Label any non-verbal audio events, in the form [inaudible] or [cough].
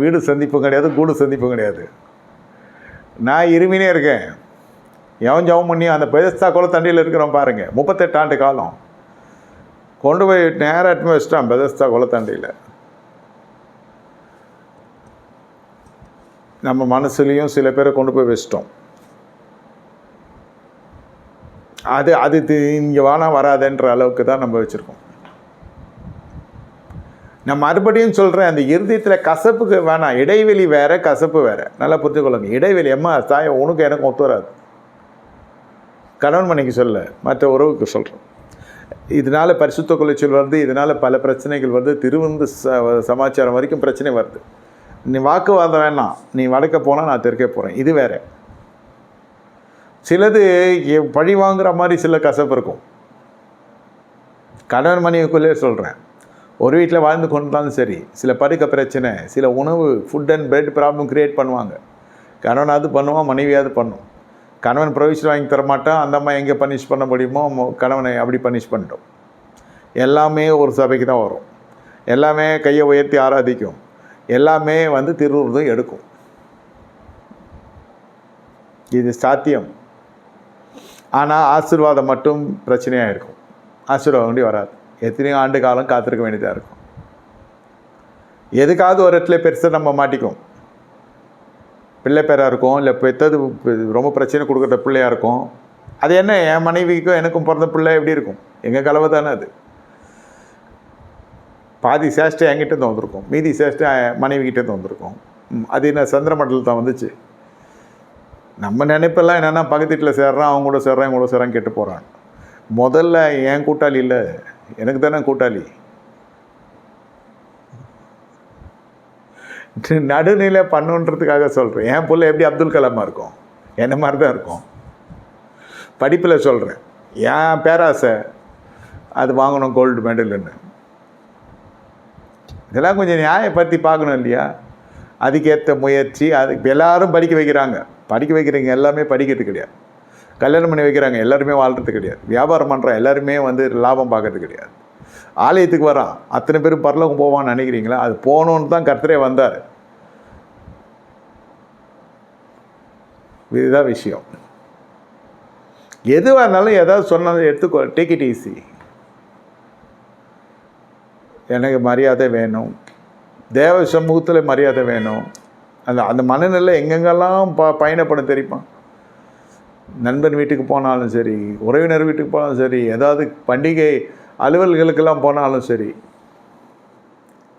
வீடு சந்திப்பும் கிடையாது கூடு சந்திப்பும் கிடையாது. நான் இருமினே இருக்கேன். எவன் ஜவம் பண்ணி அந்த பெதஸ்தா கூட தண்டியில் இருக்கிறோம் பாருங்கள் முப்பத்தெட்டு ஆண்டு காலம். கொண்டு போய் நேராக எட்டு வச்சிட்டான் பெதஸ்தா குளத்தண்டியில் நம்ம மனசுலேயும் சில பேரை கொண்டு போய் வச்சிட்டோம். அது அது இங்கே வானா வராதுன்ற அளவுக்கு தான் நம்ம வச்சுருக்கோம். நான் மறுபடியும் சொல்கிறேன் அந்த இறுதியத்தில் கசப்புக்கு வேணாம். இடைவெளி வேறு கசப்பு வேறு. நல்லா புரிஞ்சுக்கொள்ளுங்க. இடைவெளி அம்மா தாய் உனக்கு எனக்கு ஒத்து வராது. கணவன் மனைக்கு சொல்ல மற்ற உறவுக்கு சொல்கிறேன் இதனால் பரிசுத்த குலைச்சல் வருது இதனால் பல பிரச்சனைகள் வருது திருவிருந்து ச சமாச்சாரம் வரைக்கும் பிரச்சனை வருது. நீ வாக்குவாதம் வேணாம். நீ வடக்க போனால் நான் தெற்கே போகிறேன் இது வேற. சிலது பழி வாங்குற மாதிரி சில கசப்பு இருக்கும். கணவன் மனைவிக்குள்ளே சொல்கிறேன் ஒரு வீட்டில் வாழ்ந்து கொண்டாலும் சரி சில படுக்க பிரச்சனை சில உணவு food and bed problem create பண்ணுவாங்க. கணவனாவது பண்ணுவான் மனைவியாவது பண்ணும். கணவன் ப்ரொவிஷன் வாங்கி தரமாட்டான் அந்த அம்மா எங்கே பனிஷ் பண்ண முடியுமோ கணவனை அப்படி பனிஷ் பண்ணிட்டோம். எல்லாமே ஒரு சபைக்கு தான் வரும். எல்லாமே கையை உயர்த்தி ஆராதிக்கும். எல்லாமே வந்து திருவுருதும் எடுக்கும். இது சாத்தியம். ஆனால் ஆசீர்வாதம் மட்டும் பிரச்சனையாக இருக்கும். ஆசீர்வாதம் வேண்டி வராது. எத்தனையோ ஆண்டு காலம் காத்திருக்க வேண்டியதாக இருக்கும். எதுக்காவது ஒரு இடத்துல பெருசாக நம்ம மாட்டிக்கும் பிள்ளை பேராக இருக்கும் இல்லை பெற்றது ரொம்ப பிரச்சனை கொடுக்குற பிள்ளையாக இருக்கும். அது என்ன என் மனைவிக்கும் எனக்கும் பிறந்த பிள்ளை எப்படி இருக்கும்? எங்கள் கலவை தானே அது. பாதி சேஷ்டை என்கிட்ட இருந்து வந்திருக்கும் மீதி சேஷ்டை மனைவி கிட்ட வந்திருக்கும் அது என்ன சந்திரமண்டலத்தை தான் வந்துச்சு. நம்ம நினைப்பெல்லாம் என்னென்னா பக்கத்து வீட்டில் சேர்றான் அவங்க கூட சேர்றான் இவங்க கூட சேர்றான் கேட்டு போகிறான் முதல்ல என் கூட்டாளி இல்லை. எனக்கு தானே கூட்டாளி. [laughs] நடுநிலை பண்ணுன்றதுக்காக சொல்கிறேன் என் பிள்ளை எப்படி அப்துல் கலாமாக இருக்கும்? என்ன மாதிரி தான் இருக்கும்? படிப்பில் சொல்கிறேன் என் பேராசை அது வாங்கணும் கோல்டு மெடலுன்னு இதெல்லாம் கொஞ்சம் நியாயப்படுத்தி பார்க்கணும் இல்லையா? அதுக்கேற்ற முயற்சி அதுக்கு எல்லாரும் படிக்க வைக்கிறாங்க. படிக்க வைக்கிறவங்க எல்லாமே படிக்கிறது கிடையாது. கல்யாணம் பண்ணி வைக்கிறாங்க எல்லாருமே வாழ்றது கிடையாது. வியாபாரம் பண்ணுறோம் எல்லாருமே வந்து லாபம் பார்க்கறது கிடையாது. ஆலயத்துக்கு வரான். அத்தனை பேரும் பரலோகம் போவான்னு நினைக்கிறீங்களா? அது போகணுன்னு தான் கர்த்தரே வந்தார். இதுதான் விஷயம். எதுவாக இருந்தாலும் ஏதாவது சொன்னதை எடுத்துக்கோ டேக் இட் ஈஸி எனக்கு மரியாதை வேணும். தேவ சமூகத்தில் மரியாதை வேணும். அந்த அந்த மனநிலை எங்கெங்கெல்லாம் ப பயணப்படும் தெரியுமா? நண்பன் வீட்டுக்கு போனாலும் சரி உறவினர் வீட்டுக்கு போனாலும் சரி ஏதாவது பண்டிகை அலுவல்களுக்கெல்லாம் போனாலும் சரி